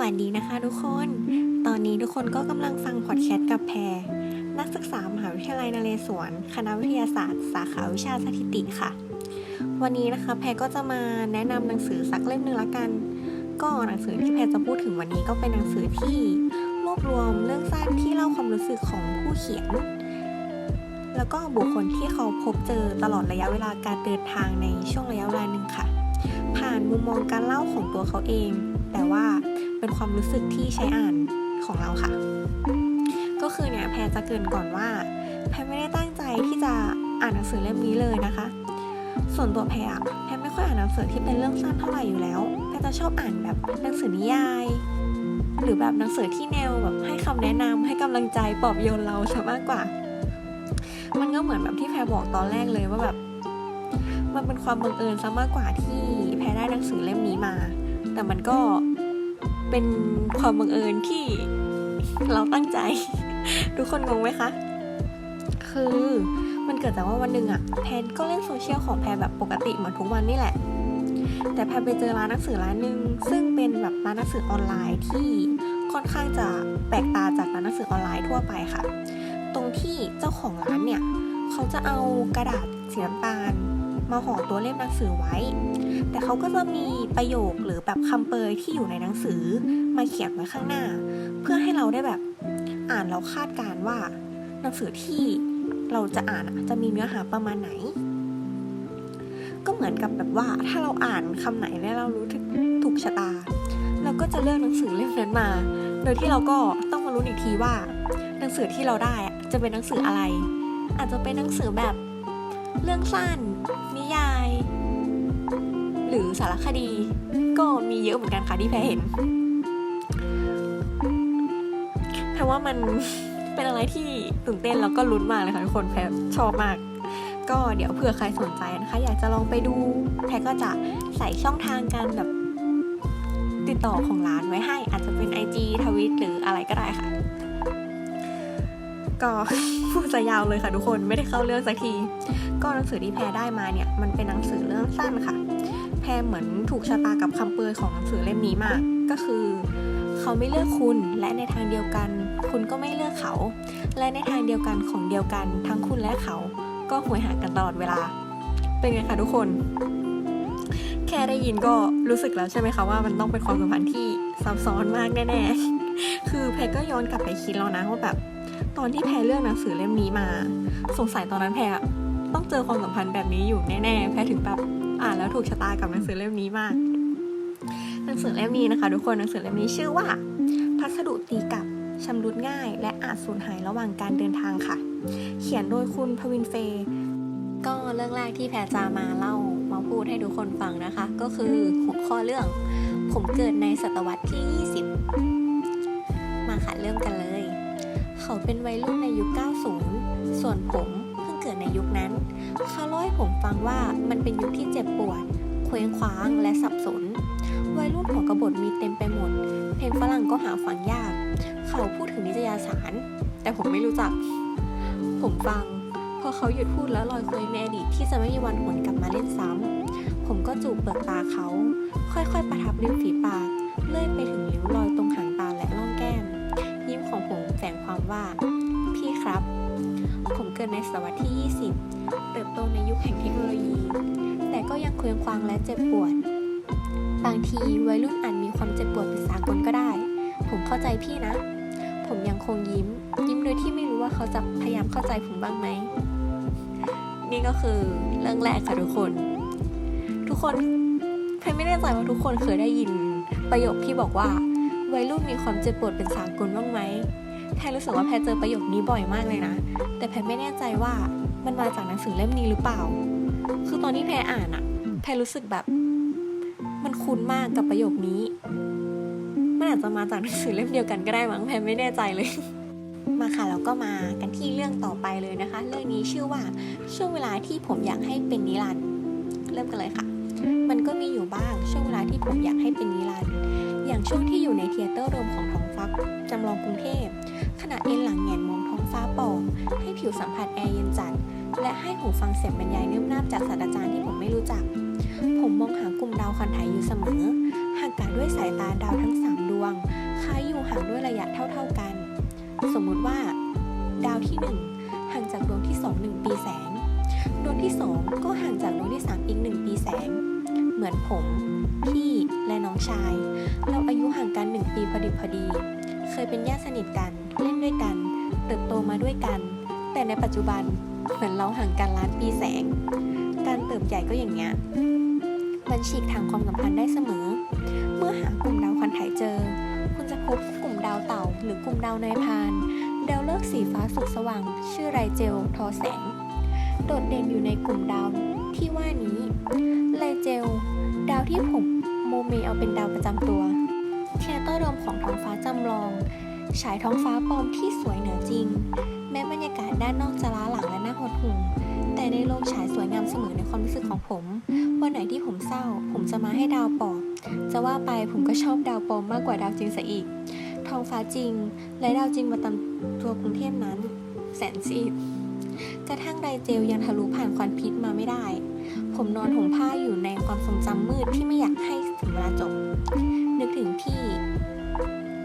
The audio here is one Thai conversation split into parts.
วัสดีนะคะทุกคน ตอนนี้ทุกคนก็กำลังฟังพอดแคสต์กับแพร นักศึกษามหาวิทยาลัยนเรศวร คณะวิทยาศาสตร์ สาขาวิชาสถิติค่ะ วันนี้นะคะแพรก็จะมาแนะนำหนังสือสักเล่มหนึ่งละกัน ก็หนังสือที่แพรจะพูดถึงวันนี้ก็เป็นหนังสือที่รวบรวมเรื่องสั้นที่เล่าความรู้สึกของผู้เขียน แล้วก็บุคคลที่เขาพบเจอตลอดระยะเวลาการเดินทางในช่วงระยะเวลาหนึ่งค่ะ ผ่านมุมมองการเล่าของตัวเขาเอง แต่ว่า เป็นความรู้สึกที่ใช้อ่านของเราค่ะ ก็คือเนี่ยแพรจะเกินก่อนว่า แพรไม่ได้ตั้งใจที่จะอ่านหนังสือเล่มนี้เลยนะคะ ส่วนตัวแพรอะแพรไม่ค่อยอ่านหนังสือที่เป็นเรื่องสั้นเท่าไหร่อยู่แล้ว แพรจะชอบอ่านแบบหนังสือนิยาย หรือแบบหนังสือที่แนวแบบให้คำแนะนำให้กำลังใจปลอบโยนเราซะมากกว่า มันก็เหมือนแบบที่แพรบอกตอนแรกเลยว่าแบบมันเป็นความบังเอิญซะมากกว่าที่แพรได้หนังสือเล่มนี้มา แต่มันก็ เป็นความบังเอิญที่เราตั้งใจ ทุกคนงงไหมคะ คือมันเกิดจากว่าวันหนึ่งอะแพรก็เล่นโซเชียลของแพรแบบปกติเหมือนทุกวันนี่แหละ แต่แพรไปเจอร้านหนังสือร้านหนึ่งซึ่งเป็นแบบร้านหนังสือออนไลน์ที่ค่อนข้างจะแปลกตาจากร้านหนังสือออนไลน์ทั่วไปค่ะ ตรงที่เจ้าของร้านเนี่ย เขาจะเอากระดาษสีน้ำตาลมาห่อตัวเล่มหนังสือไว้ แต่เขาก็จะมีประโยคหรือแบบคำเปยที่อยู่ในหนังสือมาเขียนไว้ข้างหน้า เพื่อให้เราได้แบบอ่านแล้วคาดการณ์ว่า หนังสือที่เราจะอ่านจะมีเนื้อหาประมาณไหน ก็เหมือนกับแบบว่าถ้าเราอ่านคำไหนแล้วเรารู้ถึงถูกชะตา เราก็จะเลือกหนังสือเล่มนั้นมา โดยที่เราก็ต้องมารู้นอีกทีว่า หนังสือที่เราได้จะเป็นหนังสืออะไร อาจจะเป็นหนังสือแบบเรื่องสั้นนิยาย หรือสารคดี ก็มีเยอะเหมือนกันค่ะที่แพรเห็นแพรว่ามันเป็นอะไรที่ตื่นเต้นแล้วก็ลุ้นมากเลยค่ะทุกคนแพรชอบมาก ก็เดี๋ยวเผื่อใครสนใจนะคะ อยากจะลองไปดูแพรก็จะใส่ช่องทางการแบบติดต่อของร้านไว้ให้ อาจจะเป็น IG ทวิตหรืออะไรก็ได้ค่ะ ก็พูดจะยาวเลยค่ะทุกคนไม่ได้เข้าเรื่องสักที ก็หนังสือที่แพรได้มาเนี่ย มันเป็นหนังสือเรื่องสั้นค่ะ แพรเหมือนถูกชะตากับคำเปยของหนังสือเล่มนี้มาก ก็คือ เขาไม่เลือกคุณและในทางเดียวกัน คุณก็ไม่เลือกเขา และในทางเดียวกันของเดียวกัน ทั้งคุณและเขา ก็หวยหากันตลอดเวลา เป็นไงคะทุกคน แค่ได้ยินก็รู้สึกแล้วใช่ไหมคะว่ามันต้องเป็นความสัมพันธ์ที่ซับซ้อนมากแน่ๆ คือแพรก็ย้อนกลับไปคิดแล้วนะว่าแบบตอนที่แพรเลือกหนังสือเล่มนี้มา สงสัยตอนนั้นแพรต้องเจอความสัมพันธ์แบบนี้อยู่แน่ๆ แพรถึงแบบ อ่านแล้วถูกชะตากับหนังสือเล่มนี้มาก หนังสือเล่มนี้นะคะ ทุกคนหนังสือเล่มนี้ชื่อว่า พัสดุตีกับชำรุดง่าย และอาจสูญหายระหว่างการเดินทางค่ะ เขียนโดยคุณพวินเฟย์ก็เรื่องแรกที่แพรจะมาเล่ามาพูดให้ทุกคนฟังนะคะ ก็คือหัวข้อเรื่อง ผมเกิดในศตวรรษที่ 20 มาค่ะเริ่มกันเลย เขาเป็นวัยรุ่นในยุค 90 ส่วนผม เกิดในยุคนั้น เขาเล่าให้ผมฟังว่ามันเป็นยุคที่เจ็บปวด เคว้งคว้างและสับสน วัยรุ่นหัวกบฏมีเต็มไปหมด เพลงฝรั่งก็หาฟังยาก เขาพูดถึงนิตยสาร แต่ผมไม่รู้จัก ผมฟัง พอเขาหยุดพูดแล้วลอยเคว้งในอดีตที่จะไม่มีวันหวนกลับมาเล่นซ้ำ ผมก็จูบเปลือกตาเขา ค่อยๆ ประทับริมฝีปาก เลื่อยไปถึงริ้วรอยตรงหางตาและร่องแก้ม ยิ้มของผมแฝงความว่า เกิดในศตวรรษที่ 20 เติบโตในยุคแห่งเทคโนโลยี แต่ก็ยังเคว้งคว้างและเจ็บปวด บางทีวัยรุ่นอาจมีความเจ็บปวดเป็นสากลก็ได้ ผมเข้าใจพี่นะ ผมยังคงยิ้ม ยิ้มโดยที่ไม่รู้ว่าเขาจะพยายามเข้าใจผมบ้างไหม นี่ก็คือเรื่องแรกค่ะทุกคน ทุกคนแพรไม่แน่ใจว่าทุกคนเคยได้ยินประโยคที่บอกว่า วัยรุ่นมีความเจ็บปวดเป็นสากลบ้างไหม แพรรู้สึกว่าแพรเจอประโยคนี้บ่อยมากเลยนะ แต่แพรไม่แน่ใจว่ามันมาจากหนังสือเล่มนี้หรือเปล่า คือตอนที่แพรอ่านอะแพรรู้สึกแบบ มันคุ้นมากกับประโยคนี้ มันอาจจะมาจากหนังสือเล่มเดียวกันก็ได้มั้งแพรไม่แน่ใจเลย มาค่ะแล้วก็มากันที่เรื่องต่อไปเลยนะคะ เรื่องนี้ชื่อว่าช่วงเวลาที่ผมอยากให้เป็นนิรันดร์เริ่มกันเลยค่ะมันก็มีอยู่บ้างช่วงเวลาที่ผมอยากให้เป็นนิรันดร์อย่างช่วงที่อยู่ในเทเตอร์โดมของ ท้องฟ้าจำลองกรุงเทพขณะเอ็นหลังแงนมองท้องฟ้าโปร่งให้ผิวสัมผัสแอร์เย็นจัดและให้หูฟังเสียงบรรยายเนื่อมนาบจากศาสตราจารย์ที่ผมไม่รู้จัก ผมมองหากลุ่มดาวคันไถอยู่เสมอหากกะด้วยสายตาดาวทั้งสามดวงวงคล้ายอยู่ห่างด้วยระยะเท่า ๆกัน สมมุติว่า ดาวที่ 1 ห่างจากดวงที่2 1ปีแสง ดวงที่ 2 ก็ห่างจากดวงที่ 3 อีก 1 ปีแสง เหมือนผม พี่และน้องชาย เราอายุห่างกัน1ปีพอดีพอดี เคยเป็นญาติสนิทกัน เล่นด้วยกัน เติบโตมาด้วยกัน แต่ในปัจจุบันเหมือนเราห่างกันล้านปีแสง การเติบใหญ่ก็อย่างเงี้ยมันฉีกทางความสัมพันธ์ได้เสมอ เมื่อหากลุ่มดาวคันไถเจอ คุณจะพบกลุ่มดาวเต่า หรือกลุ่มดาวนายพานดาวเลิกสีฟ้าสุกสว่าง ชื่อไรเจล ทอแสง โดดเด่นอยู่ในกลุ่มดาว ที่ว่านี้ไรเจล ดาวที่ผมโมเมเอาเป็นดาวประจำตัวเทียเตอร์โดมของท้องฟ้าจำลอง ฉายท้องฟ้าปลอมที่สวยเหนือจริง แม้บรรยากาศด้านนอกจะล้าหลังและน่าหดหู่แต่ในโรงฉายสวยงามเสมอในความรู้สึกของผม วันไหนที่ผมเศร้า ผมจะมาให้ดาวปลอบ จะว่าไปผมก็ชอบดาวปลอมมากกว่าดาวจริงซะอีก ท้องฟ้าจริง และดาวจริงมาตามตัวกรุงเทพนั้น แสนซีด กระทั่งไรเจลยังทะลุผ่านควันพิษมาไม่ได้ ผมนอนห่มผ้าอยู่ในความทรงจำมืดที่ไม่อยากให้ถึงเวลาจบ นึกถึงพี่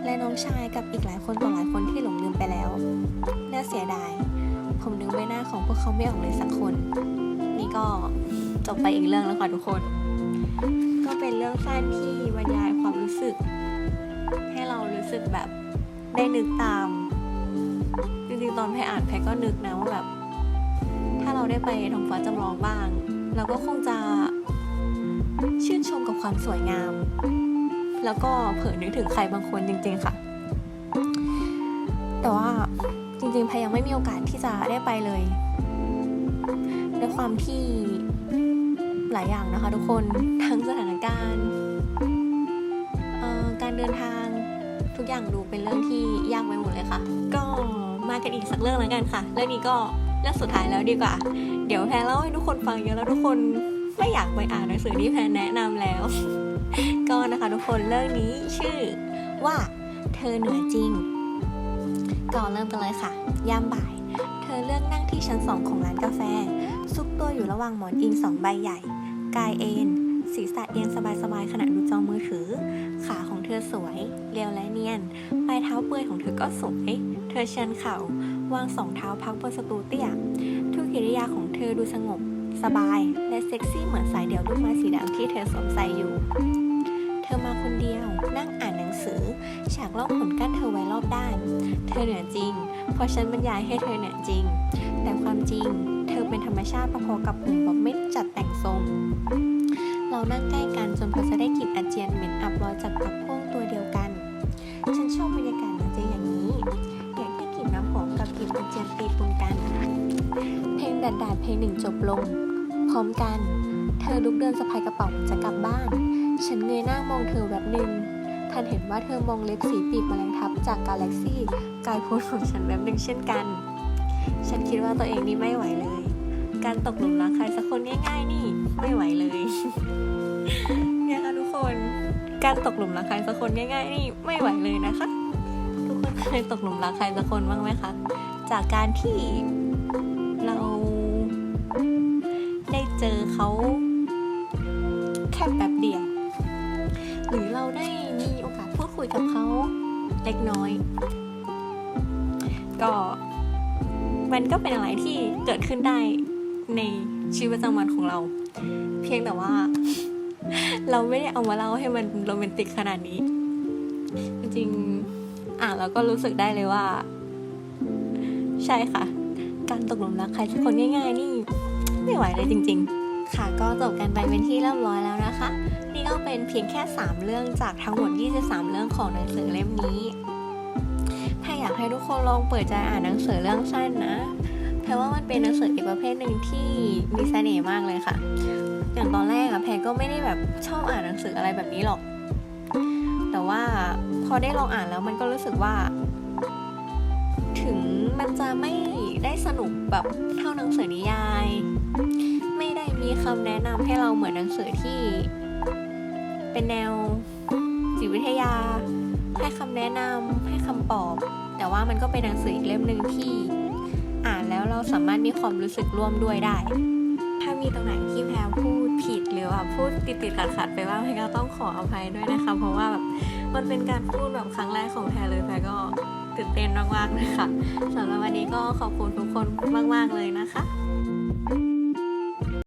และน้องชายกับอีกหลายคนต่อหลายคนที่หลงลืมไปแล้ว น่าเสียดาย ผมนึกใบหน้าของพวกเขาไม่ออกเลยสักคน นี่ก็จบไปอีกเรื่องแล้วค่ะทุกคน ก็เป็นเรื่องสั้นที่บรรยายความรู้สึก ให้เรารู้สึกแบบได้นึกตาม จริงๆตอนแพรอ่านแพรก็นึกนะว่าแบบ ได้ไปท้องฟ้าจำลองบ้าง เราก็คงจะชื่นชมกับความสวยงาม แล้วก็เผลอนึกถึงใครบางคนจริง ๆ ค่ะ แต่ว่าจริงๆพรยังไม่มีโอกาสที่จะได้ไปเลยด้วยความที่หลายอย่างนะคะ ทุกคนทั้งสถานการณ์การเดินทางทุกอย่างดูเป็นเรื่องที่ยากไปหมดเลยค่ะ ก็มากันอีกสักเรื่องแล้วกันค่ะ เรื่องนี้ก็ เรื่องสุดท้ายแล้วดีกว่า เดี๋ยวแพรเล่าให้ทุกคนฟังเยอะแล้วทุกคนไม่อยากไปอ่านหนังสือที่แพรแนะนำแล้ว ก็นะคะทุกคนเรื่องนี้ชื่อว่าเธอเหนือจริงก่อนเริ่มกันเลยค่ะ ยามบ่าย เธอเลือกนั่งที่ชั้นสองของร้านกาแฟ ซุกตัวอยู่ระหว่างหมอนอิงสองใบใหญ่ กายเอนศีรษะเอียงสบายๆขณะดูจอมือถือ ขาของเธอสวย เรียวและเนียน ปลายเท้าเปื่อยของเธอก็สวย เธอชินเข่า วางสองเท้าพักบนสตูเตียทุกกิริยาของเธอดูสงบ สบาย และเซ็กซี่เหมือนสายเดี่ยวลูกไม้สีดำที่เธอสวมใส่อยู่ เธอมาคนเดียว นั่งอ่านหนังสือ ฉากล่องขนกั้นเธอไว้รอบด้าน เธอเหนือจริง เพราะฉันบรรยายให้เธอเหนือจริง แต่ความจริง เธอเป็นธรรมชาติพอๆกับผมบอกไม่จัดแต่งทรง เรานั่งใกล้กันจนพอจะได้กลิ่นอาเจียนเหม็นอับลอยจากกับพ่วงตัวเดียวกั เพลงดัดดาดเพลงหนึ่งจบลง พร้อมกัน เธอลุกเดินสะพายกระเป๋าจะกลับบ้าน ฉันเงยหน้ามองเธอแบบหนึ่งทันเห็นว่าเธอมองเล็บสีปีกแมลงทับจากกาแล็กซี่กายโพสของฉันแบบหนึ่งเช่นกัน ฉันคิดว่าตัวเองนี่ไม่ไหวเลย การตกหลุมรักใครสักคนง่ายๆ นี่ไม่ไหวเลยเนี่ยค่ะทุกคน การตกหลุมรักใครสักคนง่ายๆ นี่ไม่ไหวเลยนะคะ ทุกคนเคยตกหลุมรักใครสักคนบ้างไหมคะ จากการที่เรา เล็กน้อย ก็มันก็เป็นอะไรที่เกิดขึ้นได้ในชีวิตประจำวันของเรา เพียงแต่ว่า เราไม่ได้เอามาเล่าให้มันโรแมนติกขนาดนี้ จริงๆอ่านแล้วก็รู้สึกได้เลยว่า ใช่ค่ะ การตกหลุมรักใครสักคนง่าย ๆ นี่ ไม่ไหวเลยจริง ๆ ค่ะก็จบกันไปเป็นที่เรียบร้อยแล้ว นะคะนี่ก็เป็นเพียงแค่ 3 เรื่องจากทั้งหมด 23 เรื่องของหนังสือเล่มนี้ ถ้าอยากให้ทุกคนลองเปิดใจอ่านหนังสือเรื่องสั้นนะ แพรว่ามันเป็นหนังสืออีกประเภทหนึ่งที่มีเสน่ห์มากเลยค่ะ อย่างตอนแรกอะแพรก็ไม่ได้แบบชอบอ่านหนังสืออะไรแบบนี้หรอก แต่ว่าพอได้ลองอ่านแล้วมันก็รู้สึกว่า ถึงมันจะไม่ได้สนุกแบบเท่าหนังสือนิยาย ไม่ได้มีคำแนะนำให้เราเหมือนหนังสือที่ เป็นแนวจิตวิทยา ให้คำแนะนำให้คำปลอบ แต่ว่ามันก็เป็นหนังสืออีกเล่มหนึ่งที่อ่านแล้วเราสามารถมีความรู้สึกร่วมด้วยได้ ถ้ามีตรงไหนที่แพรพูดผิดหรือว่าพูดติดติดขัดขัดๆไปบ้างแพรก็ต้องขออภัยด้วยนะคะ เพราะว่าแบบมันเป็นการพูดแบบครั้งแรกของแพรเลยแพรก็ตื่นเต้นมากๆเลยค่ะสำหรับวันนี้ก็ขอบคุณทุกคนมาก ๆ เลยนะคะ